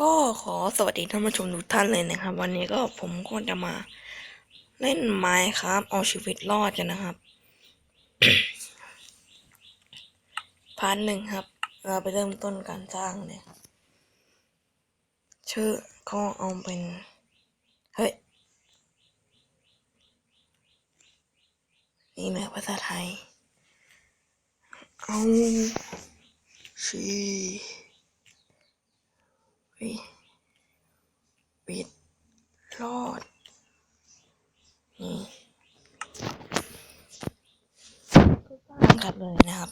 ก็ขอสวัสดีท่านผู้ชมทุกท่านเลยนะครับ วันนี้ก็ผมก็จะมาเล่นไม้ครับเอาชีวิตรอดกันนะครับพาร์ทหนึ่งครับ เราไปเริ่มต้นการสร้างเลยชื่อก็เอาเป็น เฮ้ย นี่นะภาษาไทย เอาชี วิวิดรอด นี่ก็สร้างกับเลยนะครับ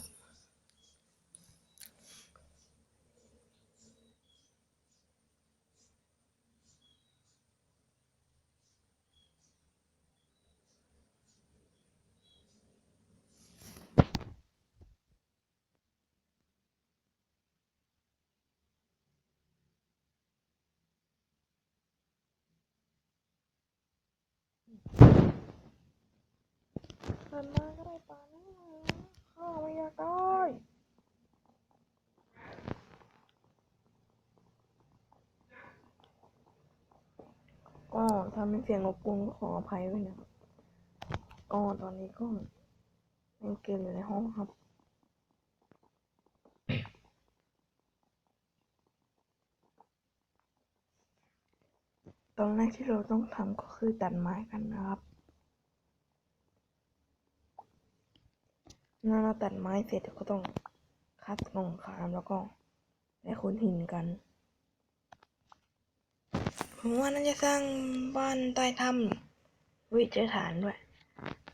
เกินมาก็ได้ปลาแน่ข้าไม่อยากได้ก็ถ้ามีเสียงรบกวนขออภัยด้วยนะครับก็ตอนนี้ก็เล่นเกมอยู่ในห้องครับตอนแรกที่เราต้องทำก็คือตัดไม้กันนะครับ เมื่อเราตัดไม้เสร็จก็ต้องคัดกล่องคามแล้วก็ไปขุดหินกัน ผมว่าน่าจะสร้างบ้านใต้ถ้ำวิจัยฐานด้วย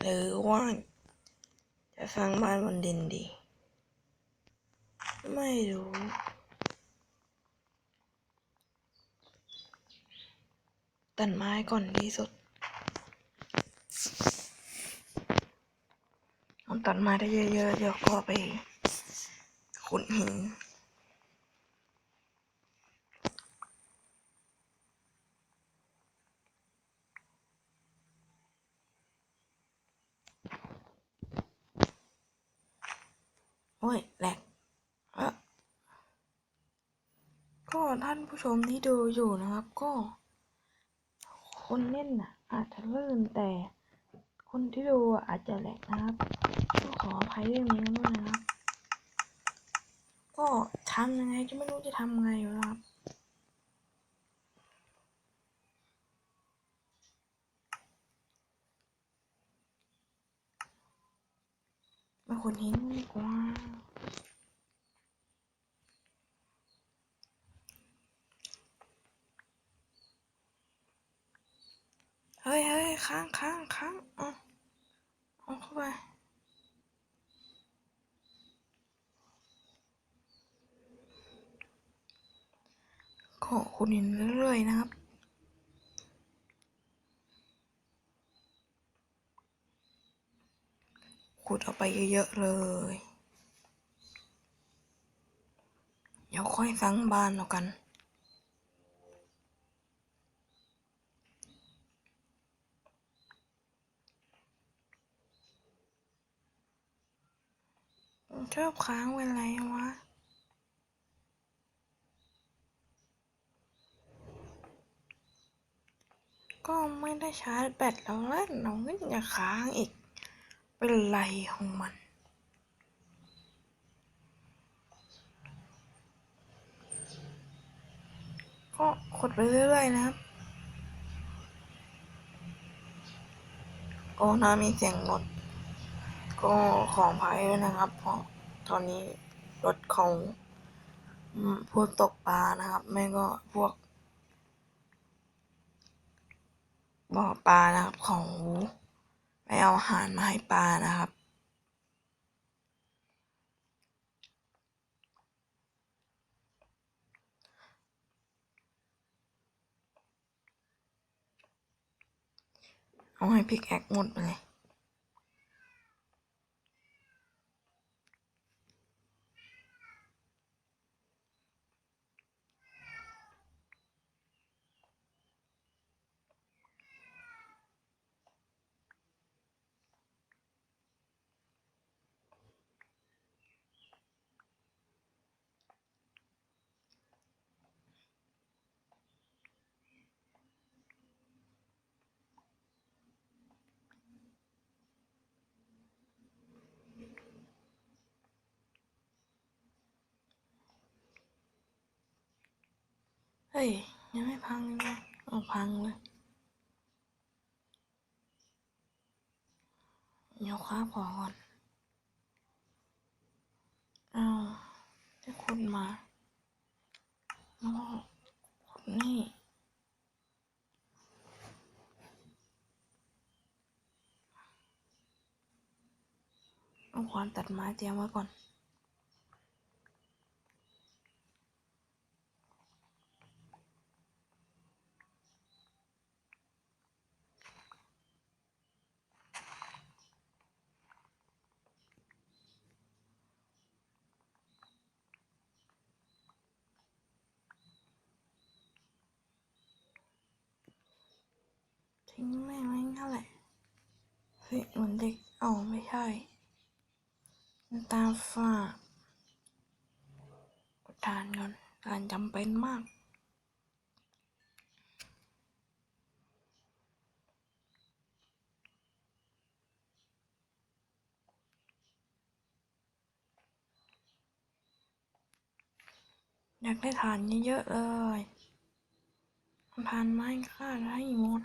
หรือว่าจะสร้างบ้านบนดินดี ไม่รู้ตัดไม้ก่อนดีสุด ตัดไม้ได้เยอะๆเดี๋ยวก็ไปขุดหินโอ้ยแหลกอะก็ท่านผู้ชมที่ดูอยู่นะครับ ก็ คนเล่นน่ะ อาจจะลื่นแต่คนที่ดูอาจจะแหลกนะครับ ขออภัยเรื่องนี้ด้วยนะครับ ก็ทำยังไงก็ไม่รู้จะทำไงอยู่ครับมาคนหินดีกว่าเฮ้ยเฮ้ยค้างค้างค้างเอเอาเข้าไป ขอคุณเห็นเรื่อยๆนะครับขุดเอาไปเยอะๆเลย เดี๋ยวค่อยสร้างบ้านแล้วกันชอบค้างเวลายวะ ก็ไม่ได้ชาร์จแบตแล้วแหละน้องก็จะค้างอีก เป็นไรของมัน ก็ขดไปเรื่อยๆนะครับก็น่ามีเสียงรถก็ขออภัยด้วยนะครับ เพราะตอนนี้รถของพวกตกปลานะครับ ไม่ก็พวก บ่อปลานะครับของไปเอาอาหารมาให้ปลานะครับ เอาให้พิกแอคหมดไปเลย อ้ย ยังไม่พังเลยนะเอาพังเลยเดี๋ยวค้าพอก่อนเอาจะขุดมาแล้วก็นี่เอาขวานตัดไม้เตรียมไว้ก่อน ทิ้งแม่งไว้งั้นแหละเฮ้ยเหมือนเด็กเอ้าไม่ใช่น้ำตาฝ้ากด ทานก่อนการจำเป็นมาก อยากได้ฐานเยอะๆเลยฐานไม้ค่าได้หมด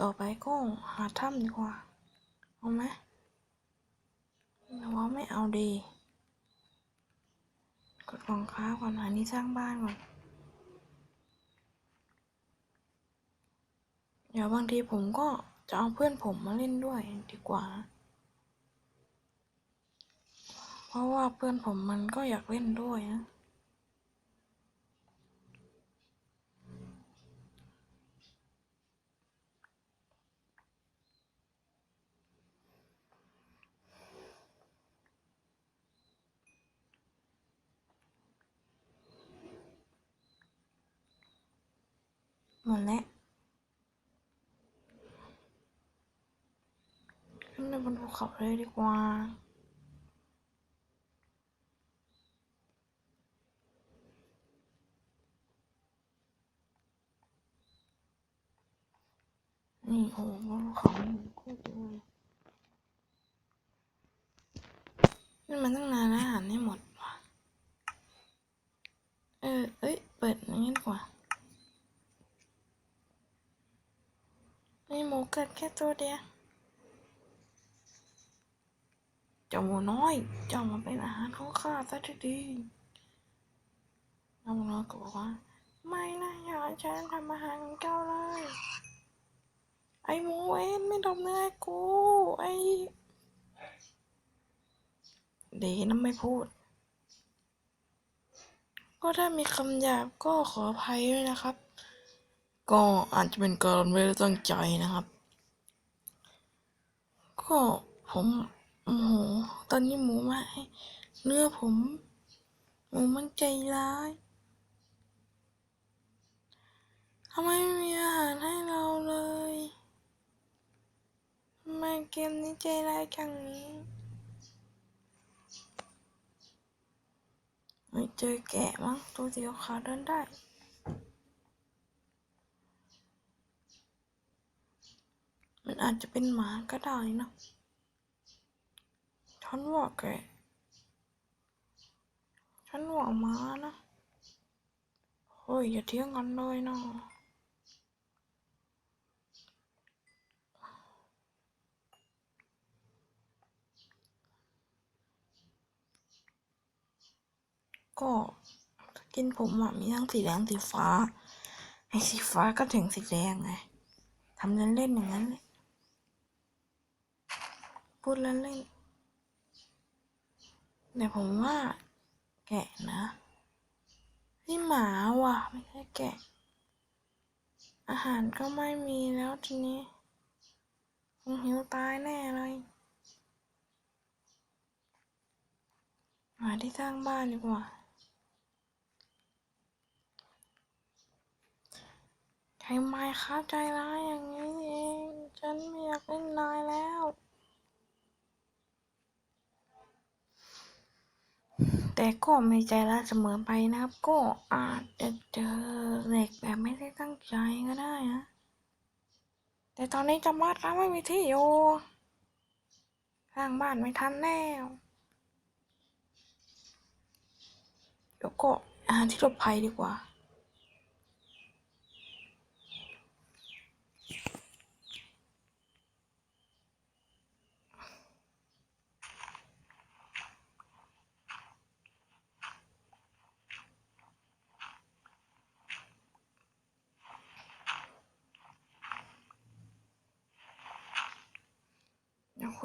ต่อไปก็หาถ้ำดีกว่า เอาไหมหรือว่าไม่เอาดีกดกองค้าก่อนหานี่สร้างบ้านก่อน เดี๋ยวบางทีผมก็จะเอาเพื่อนผมมาเล่นด้วยดีกว่า เพราะว่าเพื่อนผมมันก็อยากเล่นด้วยนะ หมดแล้วขึ้นไปบนภู เขาเลยดีกว่า นี่โอ้โหบนภูเขานี่โคตรเลยนี่มันตั้งนานแล้วอาหารไม่หมดว่ะ เออ เอ้ย เปิดงนี้ดีกว่ามีหมูเกิดแค่ตัวเดียว เจ้าหมูน้อย เจ้ามาเป็นอาหารของข้าซะทีดีน้องน้อยก็บอกว่า ไม่นะอย่าฉันทำอาหารของเจ้าเลย ไอ้หมูเอ็นไม่ทำเนื้อกู ไอ้ดีนะไม่พูด ก็ถ้ามีคำหยาบก็ขออภัยด้วยนะครับ ก็อาจจะเป็นการไม่ได้ตั้งใจนะครับ ก็ผม โอ้โห ตอนนี้หมูมาให้เนื้อผม หมูมันใจร้ายทำไมไม่มีอาหารให้เราเลยทำไมเกมนี้ใจร้ายจังนี้ไม่เจอแกะมั้งตัวเดียวขาเดินได้มันอาจจะเป็นหมาก็ได้นะ ฉันว่าแก ฉันว่ามานะ เฮ้ย อย่าเที่ยงกันเลยนะก็กินผมอะมีทั้งสีแดงสีฟ้าไอ้สีฟ้าก็ถึงสีแดงไงทำเล่นเล่นๆอย่างนั้นเลยพูดเล่นเล่นๆ แต่ผมว่า แกะนะนี่หมาว่ะ ไม่ใช่แกะ อาหารก็ไม่มีแล้วทีนี้คงหิวตายแน่เลยหาที่สร้างบ้านดีกว่าใครไม่ครับใจร้ายอย่างนี้เอง ฉันไม่อยากเล่นนายแล้ว แต่ก็ไม่ใจร้ายเสมอไปนะครับ ก็อาจจะเจอเหล็กแบบไม่ได้ตั้งใจก็ได้นะ แต่ตอนนี้จำวัดแล้วไม่มีที่อยู่สร้างบ้านไม่ทันแล้วเดี๋ยวก็หาที่หลบภัยดีกว่า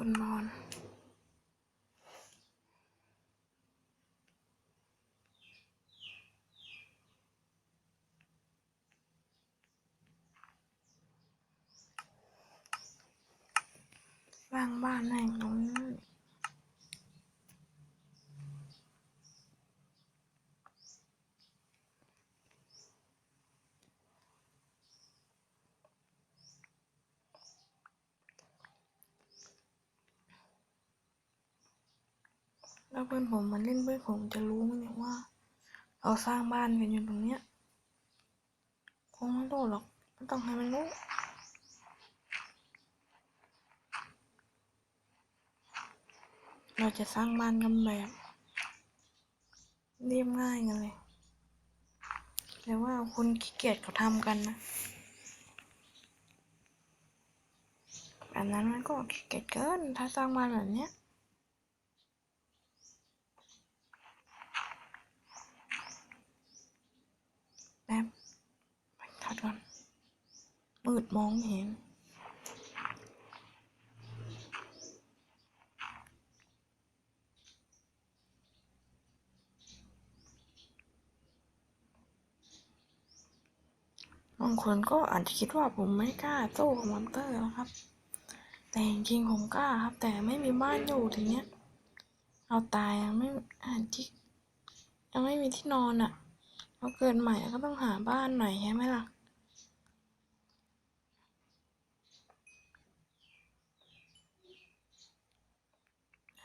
คนนอน บ้างบ้านแห่งนู้น แล้วเพื่อนผมมันเล่นเพื่อนผมจะรู้ไหมเนี่ยว่า เราสร้างบ้านกันอยู่ตรงเนี้ยคงไม่รู้หรอกไม่ต้องให้มันรู้เราจะสร้างบ้านกันแบบเรียบง่ายกันเลยแต่ว่าคนขี้เกียจเขาทำกันนะแบบนั้นมันก็ขี้เกียจเกินถ้าสร้างบ้านแบบเนี้ย แบบไปทัดก่อน มื ดมองเห็น บางคนก็อาจจะคิดว่าผมไม่กล้าสู้กับมอนเตอร์นะครับ แต่จริงผมกล้าครับ แต่ไม่มีบ้านอยู่ทีเนี้ยเราตายยังไม่อาที่ยังไม่มีที่นอนอะเราเกิดใหม่ก็ต้องหาบ้านใหม่ใช่ไหมล่ะ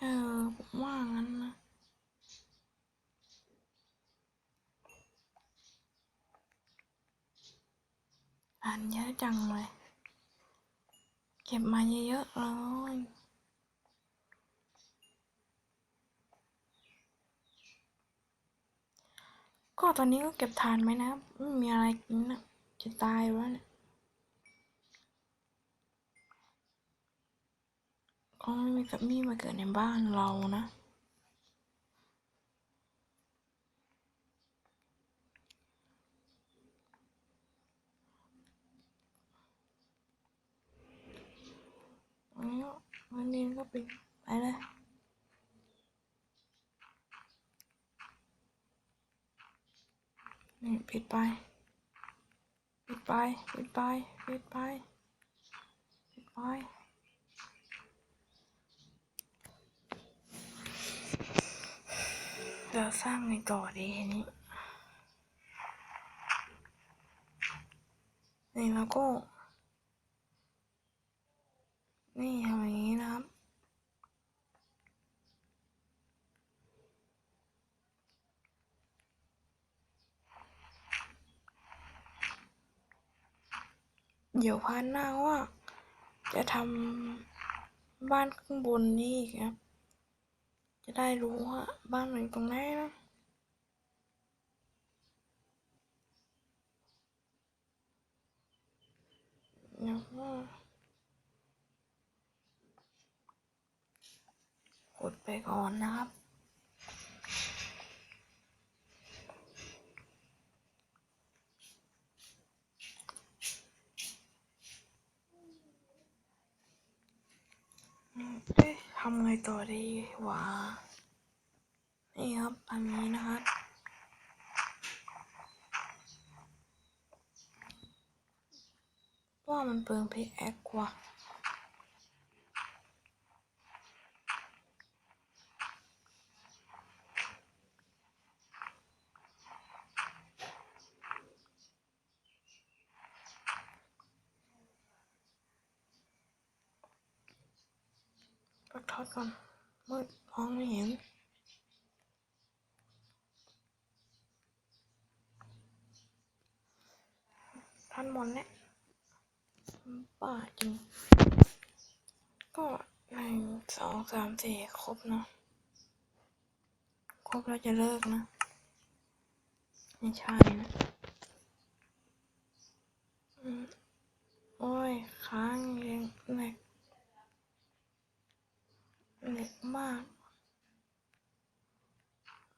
เออผมว่างั้นนะอ่านเยอะจังเลย เก็บมาเยอะๆเลยก็ตอนนี้ก็เก็บทานไหมนะไม่มีอะไรกินนะจะตายแล้วเนี่ย คงไม่มีกับมีมาเกิดในบ้านเรานะวันนี้ก็ปิดไปเลยนี่ปิดไป ปิดไป ปิดไป ปิดไป ปิดไป เราสร้างไงต่อดีทีนี้นี่แล้วก็ นี่ทำอย่างนี้นะครับเดี๋ยวพันหน้าว่า จะทำบ้านข้างบนนี่ครับ จะได้รู้ว่าบ้านมันอยู่ตรงไหนนะแล้วก็กดไปก่อนนะครับ อืมเอ๊ะทำไง ต่อดีวะนี่ครับอันนี้นะครับว่ามันเปลืองพีแอคว่า ก่อนมืดมองไม่เห็นท่านมนเนี่ยป่าจริง ก็หนึ่งสองสามสี่ครบเนาะครบเราจะเลิกนะ ไม่ใช่นะโอ้ย ค้างยังหนัก เล็กมาก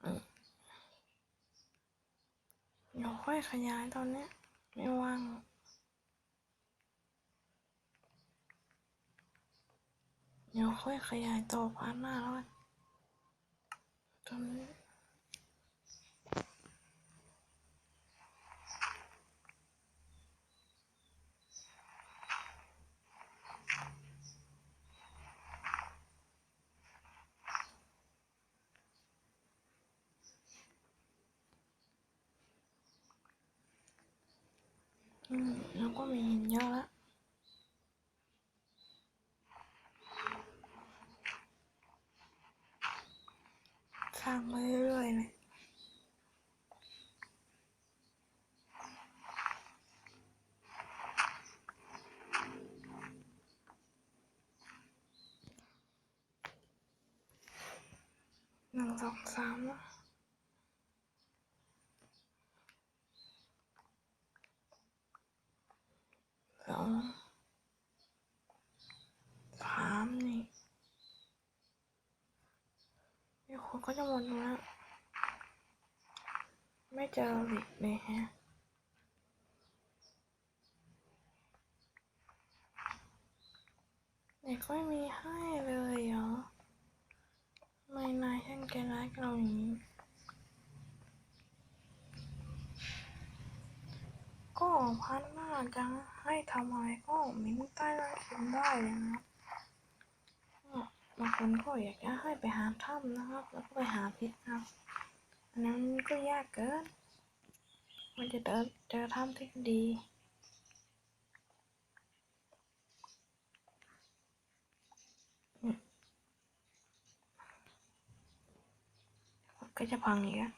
อืมเดี๋ยวค่อยขยายตอนนี้ไม่ว่างเดี๋ยวค่อยขยายต่อพาร์ทหน้าแล้วกันตอนนี้ อืมแล้วก็มีหินเยอะแล้วสร้างมาเรื่อยๆเลยหนึ่งสองสามแล้วสองสามนี่นี่คน ก็จะหมดแล้วไม่เจอหลิกเลยฮะเด็กไม่มีให้เลยเหรอ ไม่นายช่างใจร้ายกับเราอย่างนี้ ก็พันหน้าจะให้ทำอะไรก็มิ้นใต้ล่างคลิปได้เลยนะ บางคนก็อยากจะให้ไปหาถ้ำนะครับ แล้วก็ไปหาเพชรนะครับอันนั้นก็ยากเกินมันจะเจอเจอถ้ำที่ดีก็จะพังอีกแล้ว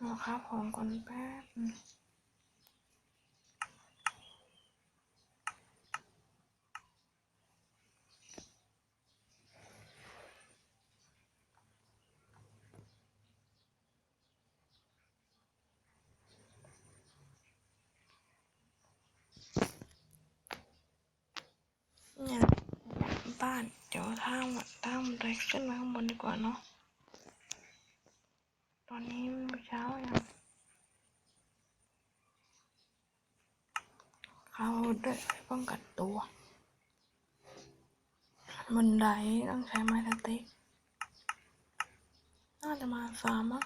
รอครับของก่อนแป๊บนึงเนี่ยบ้านเดี๋ยวถ้าถ้ามันไปขึ้นมาข้างบนดี กว่าเนาะ ตอนนี้เช้ายังเขาด้วยป้องกันตัวบันไดต้องใช้ไม้สติ๊กน่าจะมาสามมั้ง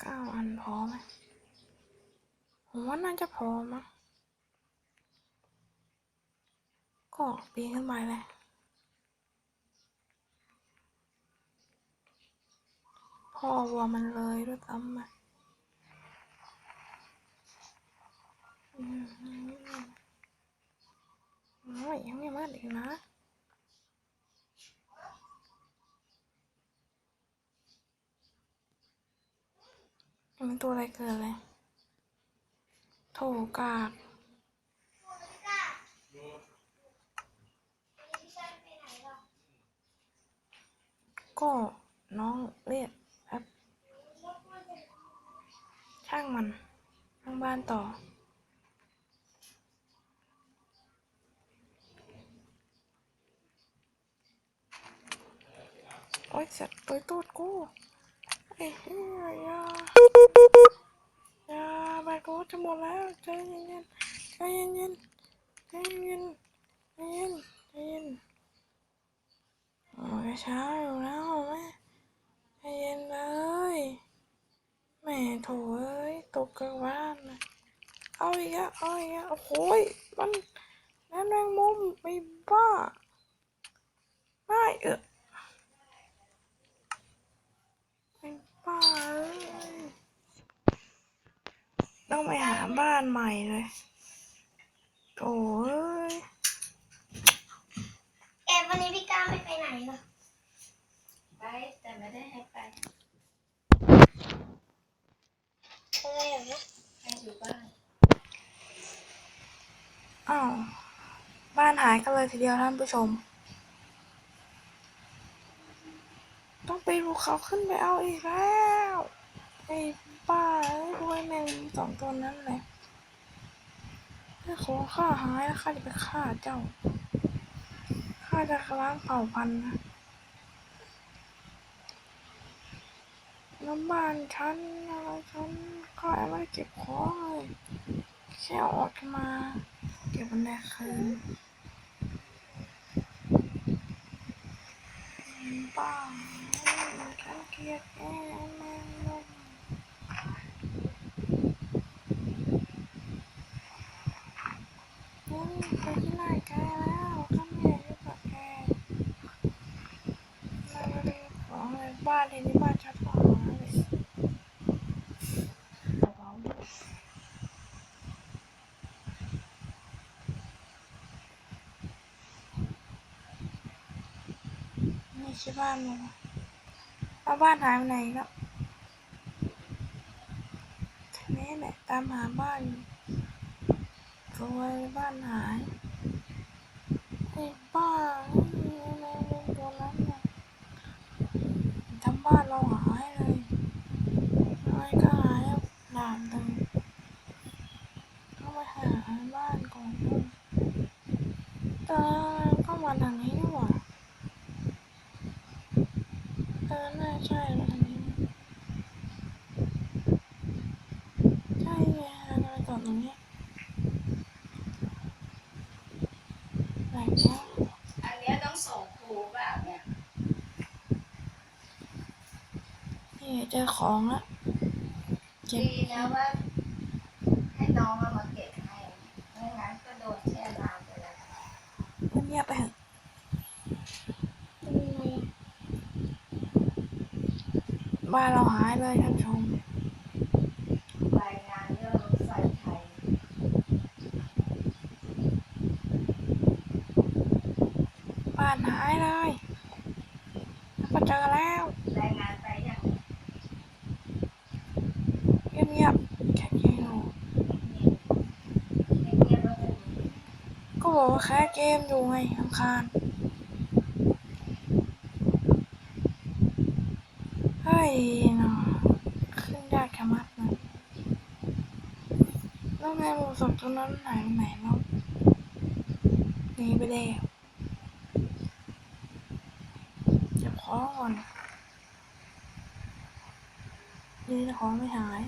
เก้าอันพอไหมผมว่าน่าจะพอมั้ง ก็ปีนขึ้นไปเลยพ่อวัวมันเลยด้วยซ้ำอะอืมโอ้ยยังไม่มาอีกนะมันตัวอะไรเกิดเลยโถกาก ก็น้องเรียกแป๊บช่างมันช่างบ้านต่อ โอ๊ยสัตว์ตัวตูดกูไอ้เหี้ยยายาแบตกูจะหมดแล้วใจเย็นๆใจเย็นๆใจเย็นๆใจเย็นใจเย็น โอ้ยเช้าอยู่แล้วแม่ใจเย็นเลยแม่โถเอ้ยตกกลางบ้านนะเอาอีกแล้วเอาอีกแล้วโอ้โหยมันนั่นแมงมุมไม่บ้าไม่เออเป็นป้าเอ้ยต้องไปหาบ้านใหม่เลยโถเอ้ย ไปไหนล่ะไปแต่ไม่ได้ให้ไปอะไรอย่างเงี้ยให้อยู่บ้าน อ้าว บ้านหายกันเลยทีเดียวท่านผู้ชม ต้องไปภูเขาขึ้นไปเอาอีกแล้วไอ้ป้าไอ้พวกแมงสองตัวนั้นแหละถ้าขอข้าหายแล้วข้าจะไปฆ่าเจ้าาจะล้างเผ่าพันธุ์นะน้ำบ้านฉันอะไรฉันข้ายังไม่ได้เก็บของเลยแค่ออกมาเก็บมันได้คืนบ้าฉันเกลียดแกแมงมุมนี่ไปที่ไหนแกแล้วข้าไม่อยากอยู่กับแกไม่ได้ของเลยบ้านที่นี่บ้านชัดกว่าเลยเบาๆ นี่ใช่ บ้านมั้งเอาบ้านหายไปไหนแล้วทีนี้แหละตามหาบ้านอยู่รวยบ้านหายไอ้บ้าไอ้แมงมุมตัวนั้นน่ะทำบ้านเราหายเลยอะไรก็หายแล้วหลามเลยต้องไปหาบ้านก่อนเออก็มาทางนี้นี่หว่า เออน่า ใช่แล้วอันนี้ใช่ไงเราจะไปจอดตรงเนี้ยไหนแล้วอันเนี้ยต้องส่งครูแบบเนี่ยนี่เจอของละดีนะว่า ให้น้องเอามาเก็บให้ไม่งั้นก็โดนแช่น้ำไปแล้ว เงียบๆไปเถอะ บ้านเราหายเลยท่านชมรายงานเรื่องรถไฟไทยบ้านหายเลยแล้วก็เจอแล้วรายงานไปอย่างเงียบๆแค่เกมอยู่นี้ยบๆแล้วจะมีก็บอกว่าแค่เกมอยู่ไงลำคาญเฮ้ยเนาะขึ้นยากแค่มัดนะแล้วแม งมุมสองนั้นหายไปไหนแล้วนี่ไปแล้วเก็บขอก่อนดีนะขอไม่หาย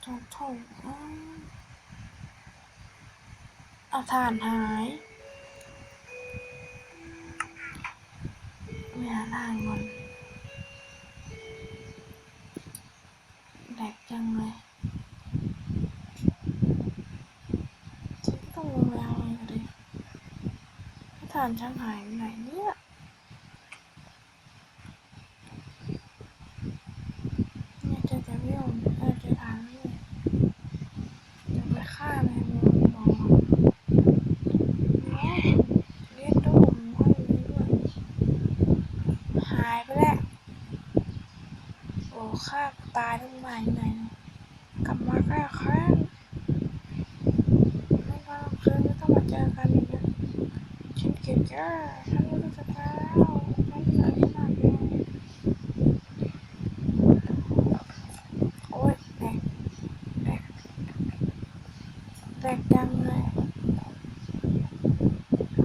โถ่โถ่อ้าวเอาถานหายไม่หาทางก่อน จังเลยฉันต้องลงไปเอาอะไรกันดิถาถ่านฉันหายไปไหนเนี่ยเนี่ยเจอแต่เรี่ยเออเจอถ่านแล้วเนี่ยจะไปฆ่าแมงมุมก่อนแม่เรียกตู้ผมห้อยนี้ด้วยหายไปแล้วโอ้ฆ่าตายต้องมาอยู่ไหนเนี่ยกลับมาแก้แค้นไม่ต้องคืนไม่ต้องมาเจอกันอีกนะ ฉันเกลียแกฉันรู้จะแล้วฉันเหนื่อที่นักเลยโอ๊ยแดกแดกแตกจังเลย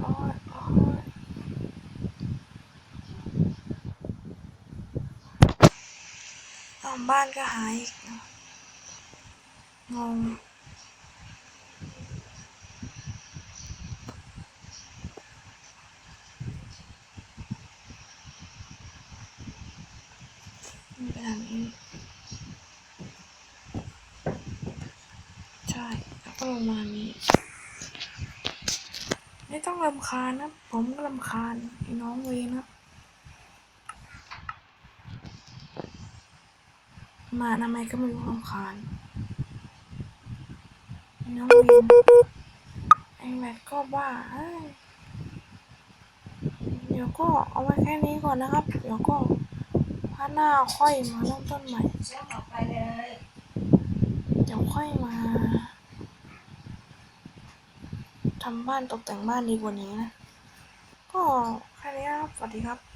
โอ้ยโอ้ยเอาบ้านก็หายอีกนะงงมันเป็นแบบนี้ ใช่แล้วก็ลงมานี้ ไม่ต้องรำคาญนะ ผมก็รำคาญไอ้น้องเวนะ มาทำไมก็ไม่รู้รำคาญไน้องเวนไอ้แมทก็บ้าเดี๋ยวก็เอาไว้แค่นี้ก่อนนะครับ เดี๋ยวก็ พาร์ทหน้าค่อยมาเริ่มต้นใหม่เชื่อยเดี๋ยวค่อยมาทำบ้านตกแต่งบ้านดีกว่านี้นะ ก็แค่นี้ครับ สวัสดีครับ